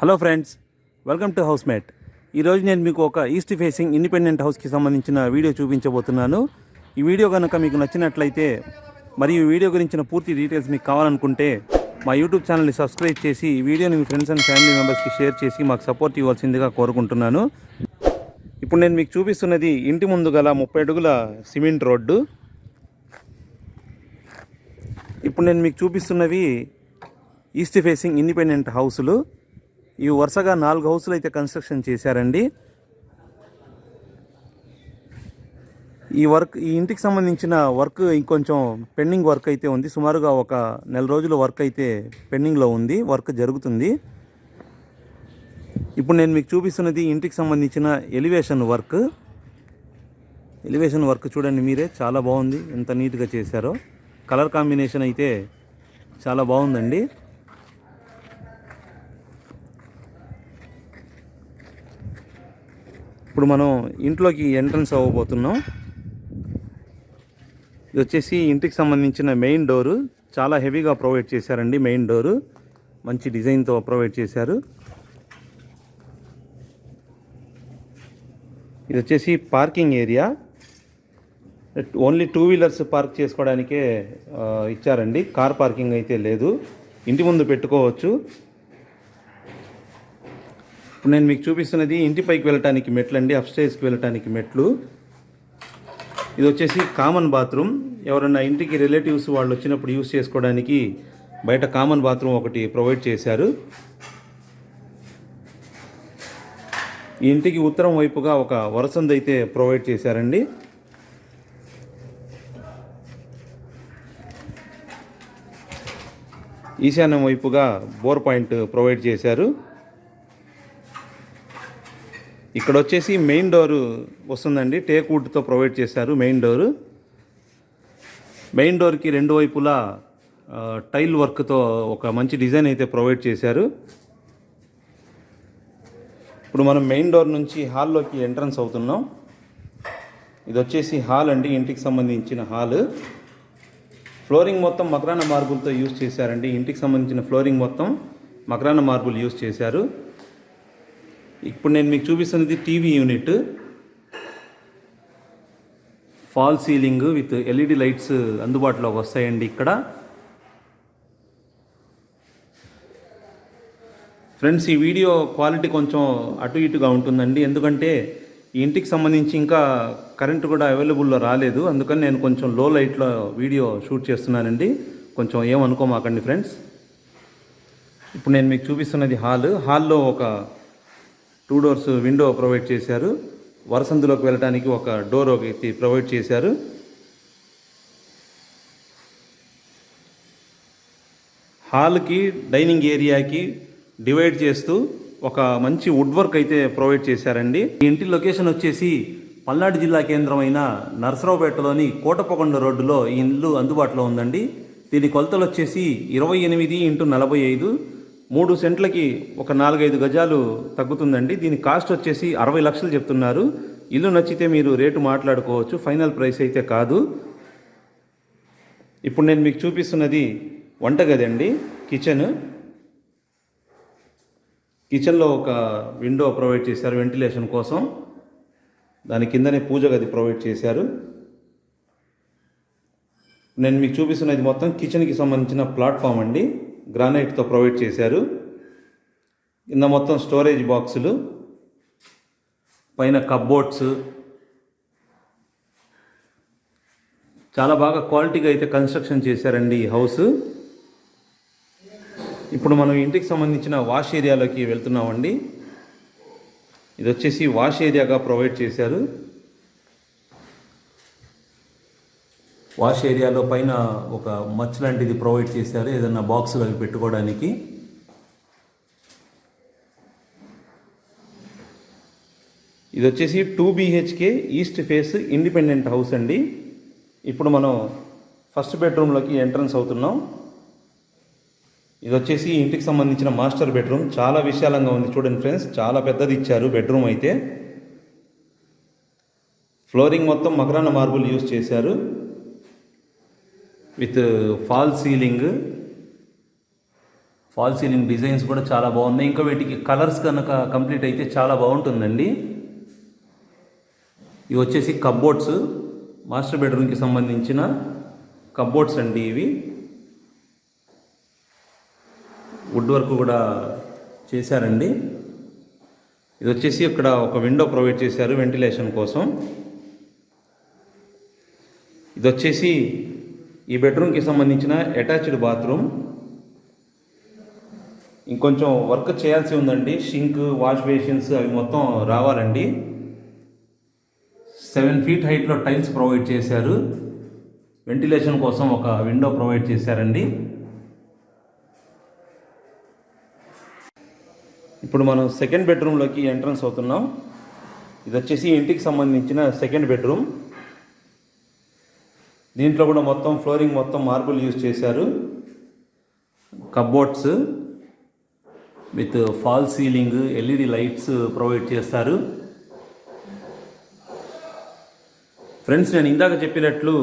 Hello friends welcome to housemate ఈరోజు నేను మీకు ఒక ఈస్ట్ ఫేసింగ్ ఇండిపెండెంట్ హౌస్కి సంబంధించిన వీడియో చూపించబోతున్నాను. ఈ వీడియో కనుక మీకు నచ్చినట్లయితే మరియు ఈ వీడియో గురించిన పూర్తి డీటెయిల్స్ మీకు కావాలనుకుంటే మా యూట్యూబ్ ఛానల్ని సబ్స్క్రైబ్ చేసి ఈ వీడియోని మీ ఫ్రెండ్స్ అండ్ ఫ్యామిలీ మెంబర్స్కి షేర్ చేసి మాకు సపోర్ట్ ఇవ్వాల్సిందిగా కోరుకుంటున్నాను. ఇప్పుడు నేను మీకు చూపిస్తున్నది ఇంటి ముందు గల ముప్పై అడుగుల సిమెంట్ రోడ్డు. ఇప్పుడు నేను మీకు చూపిస్తున్నవి ఈస్ట్ ఫేసింగ్ ఇండిపెండెంట్ హౌసులు. ఈ వరుసగా నాలుగు హౌసులు అయితే కన్స్ట్రక్షన్ చేశారండి. ఈ వర్క్ ఈ ఇంటికి సంబంధించిన వర్క్ ఇంకొంచెం పెండింగ్ వర్క్ అయితే ఉంది. సుమారుగా ఒక నెల రోజుల వర్క్ అయితే పెండింగ్లో ఉంది. వర్క్ జరుగుతుంది. ఇప్పుడు నేను మీకు చూపిస్తున్నది ఇంటికి సంబంధించిన ఎలివేషన్ వర్క్. ఎలివేషన్ వర్క్ చూడండి మీరే చాలా బాగుంది. ఎంత నీట్గా చేశారో. కలర్ కాంబినేషన్ అయితే చాలా బాగుందండి. ఇప్పుడు మనం ఇంట్లోకి ఎంట్రన్స్ అవ్వబోతున్నాం. ఇది వచ్చేసి ఇంటికి సంబంధించిన మెయిన్ డోరు. చాలా హెవీగా ప్రొవైడ్ చేశారండి మెయిన్ డోరు. మంచి డిజైన్తో ప్రొవైడ్ చేశారు. ఇది వచ్చేసి parking area. Only two wheelers park చేసుకోవడానికే ఇచ్చారండి. కార్ పార్కింగ్ అయితే లేదు. ఇంటి ముందు పెట్టుకోవచ్చు. ఇప్పుడు నేను మీకు చూపిస్తున్నది ఇంటి పైకి వెళ్ళటానికి మెట్లు అండి అప్స్టేజ్కి వెళ్ళటానికి మెట్లు. ఇది వచ్చేసి కామన్ బాత్రూమ్ ఎవరైనా ఇంటికి రిలేటివ్స్ వాళ్ళు వచ్చినప్పుడు యూస్ చేసుకోవడానికి బయట కామన్ బాత్రూమ్ ఒకటి ప్రొవైడ్ చేశారు. ఈ ఇంటికి ఉత్తరం వైపుగా ఒక వరసంది అయితే ప్రొవైడ్ చేశారండి. ఈశాన్యం వైపుగా బోర్ పాయింట్ ప్రొవైడ్ చేశారు. ఇక్కడ వచ్చేసి మెయిన్ డోరు వస్తుందండి టేక్ వుడ్తో ప్రొవైడ్ చేశారు మెయిన్ డోరు మెయిన్ డోర్కి రెండు వైపులా టైల్ వర్క్తో ఒక మంచి డిజైన్ అయితే ప్రొవైడ్ చేశారు. ఇప్పుడు మనం మెయిన్ డోర్ నుంచి హాల్లోకి ఎంట్రన్స్ అవుతున్నాం. ఇది వచ్చేసి హాల్ అండి. ఇంటికి సంబంధించిన హాల్ ఫ్లోరింగ్ మొత్తం మకరాన మార్బుల్తో యూజ్ చేశారండి. ఇంటికి సంబంధించిన ఫ్లోరింగ్ మొత్తం మకరాన మార్బుల్ యూజ్ చేశారు. ఇప్పుడు నేను మీకు చూపిస్తున్నది TV unit fall ceiling with LED lights అందుబాటులోకి వస్తాయండి ఇక్కడ. ఫ్రెండ్స్ ఈ వీడియో క్వాలిటీ కొంచెం అటు ఇటుగా ఉంటుందండి. ఎందుకంటే ఈ ఇంటికి సంబంధించి ఇంకా కరెంటు కూడా అవైలబుల్లో రాలేదు. అందుకని నేను కొంచెం లో లైట్లో వీడియో షూట్ చేస్తున్నానండి. కొంచెం ఏమనుకోమాకండి ఫ్రెండ్స్ ఇప్పుడు నేను మీకు చూపిస్తున్నది హాల్ హాల్లో ఒక టూ డోర్స్ విండో ప్రొవైడ్ చేశారు. వరసందులోకి వెళ్ళడానికి ఒక డోర్ ఒకటి ప్రొవైడ్ చేశారు. హాల్కి డైనింగ్ ఏరియాకి డివైడ్ చేస్తూ ఒక మంచి వుడ్ వర్క్ అయితే ప్రొవైడ్ చేశారండి. ఈ ఇంటి లొకేషన్ వచ్చేసి పల్నాడు జిల్లా కేంద్రమైన నరసరావుపేటలోని కోటపకొండ రోడ్డులో ఈ ఇల్లు అందుబాటులో ఉందండి. దీని కొలతలు వచ్చేసి ఇరవై ఎనిమిది ఇంటూ నలభై ఐదు. మూడు సెంట్లకి ఒక నాలుగైదు గజాలు తగ్గుతుందండి. దీని కాస్ట్ వచ్చేసి అరవై లక్షలు చెప్తున్నారు. ఇల్లు నచ్చితే మీరు రేటు మాట్లాడుకోవచ్చు. ఫైనల్ ప్రైస్ అయితే కాదు. ఇప్పుడు నేను మీకు చూపిస్తున్నది వంటగది అండి. కిచెన్. కిచెన్లో ఒక విండో ప్రొవైడ్ చేశారు వెంటిలేషన్ కోసం. దాని కిందనే పూజ గది ప్రొవైడ్ చేశారు. నేను మీకు చూపిస్తున్నది మొత్తం కిచెన్కి సంబంధించిన ప్లాట్ఫామ్ అండి. గ్రానైట్తో ప్రొవైడ్ చేశారు. కింద మొత్తం స్టోరేజ్ బాక్సులు పైన కబ్బోర్డ్స్ చాలా బాగా క్వాలిటీగా అయితే కన్స్ట్రక్షన్ చేశారండి ఈ హౌస్. ఇప్పుడు మనం ఇంటికి సంబంధించిన వాష్ ఏరియాలోకి వెళ్తున్నామండి. ఇది వచ్చేసి వాష్ ఏరియాగా ప్రొవైడ్ చేశారు. వాష్ ఏరియాలో పైన ఒక మచ్ లాంటిది ప్రొవైడ్ చేశారు. ఏదన్నా బాక్స్ అవి పెట్టుకోవడానికి. ఇది వచ్చేసి two BHK east face independent house అండి. ఇప్పుడు మనం ఫస్ట్ బెడ్రూమ్లోకి ఎంట్రన్స్ అవుతున్నాం. ఇది వచ్చేసి ఇంటికి సంబంధించిన మాస్టర్ బెడ్రూమ్. చాలా విశాలంగా ఉంది చూడండి ఫ్రెండ్స్. చాలా పెద్దది ఇచ్చారు బెడ్రూమ్ అయితే. ఫ్లోరింగ్ మొత్తం మకరాన మార్బుల్ యూస్ చేశారు. With fall ceiling. Fall ceiling designs కూడా చాలా బాగున్నాయి. ఇంకా వీటికి కలర్స్ కనుక కంప్లీట్ అయితే చాలా బాగుంటుందండి. ఇవి వచ్చేసి కబ్బోర్డ్స్ మాస్టర్ బెడ్రూమ్కి సంబంధించిన కబ్బోర్డ్స్ అండి ఇవి. వుడ్ వర్క్ కూడా చేశారండి. ఇది వచ్చేసి ఇక్కడ ఒక విండో ప్రొవైడ్ చేశారు వెంటిలేషన్ కోసం. ఇది వచ్చేసి ఈ బెడ్రూమ్కి సంబంధించిన అటాచ్డ్ బాత్రూమ్ ఇంకొంచెం వర్క్ చేయాల్సి ఉందండి. షింక్ వాష్ బేసిన్స్ అవి మొత్తం రావాలండి. సెవెన్ ఫీట్ హైట్లో టైల్స్ ప్రొవైడ్ చేశారు. వెంటిలేషన్ కోసం ఒక విండో ప్రొవైడ్ చేశారండి. ఇప్పుడు మనం సెకండ్ బెడ్రూమ్లోకి ఎంట్రన్స్ అవుతున్నాం. ఇది వచ్చేసి ఇంటికి సంబంధించిన సెకండ్ బెడ్రూమ్ దీంట్లో కూడా మొత్తం ఫ్లోరింగ్ మొత్తం మార్బుల్ యూజ్ చేశారు. Cupboards with fall ceiling LED lights provide చేస్తారు. ఫ్రెండ్స్ నేను ఇందాక చెప్పినట్లు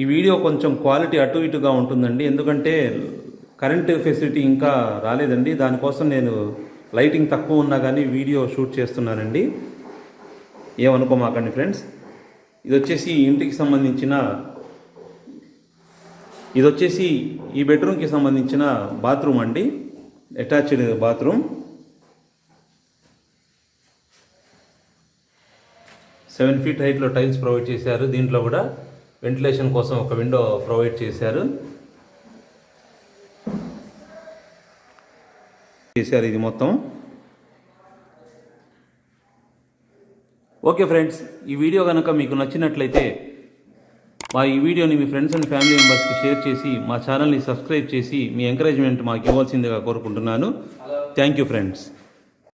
ఈ వీడియో కొంచెం క్వాలిటీ అటు ఇటుగా ఉంటుందండి. ఎందుకంటే కరెంట్ ఫెసిలిటీ ఇంకా రాలేదండి. దానికోసం నేను లైటింగ్ తక్కువ ఉన్నా కానీ వీడియో షూట్ చేస్తున్నానండి. ఏమనుకోమాకండి ఫ్రెండ్స్ ఇది వచ్చేసి ఇంటికి సంబంధించిన ఇది వచ్చేసి ఈ బెడ్రూమ్కి సంబంధించిన బాత్రూమ్ అండి. Attached bathroom. సెవెన్ ఫీట్ హైట్లో టైల్స్ ప్రొవైడ్ చేశారు. దీంట్లో కూడా వెంటిలేషన్ కోసం ఒక విండో ప్రొవైడ్ చేశారు. చేశారు ఇది మొత్తం. ఓకే ఫ్రెండ్స్ ఈ వీడియో కనుక మీకు నచ్చినట్లయితే మా ఈ వీడియోని మీ ఫ్రెండ్స్ అండ్ ఫ్యామిలీ మెంబర్స్కి షేర్ చేసి మా ఛానల్ని సబ్స్క్రైబ్ చేసి మీ ఎంకరేజ్మెంట్ మాకు ఇవ్వాల్సిందిగా కోరుకుంటున్నాను. Thank you friends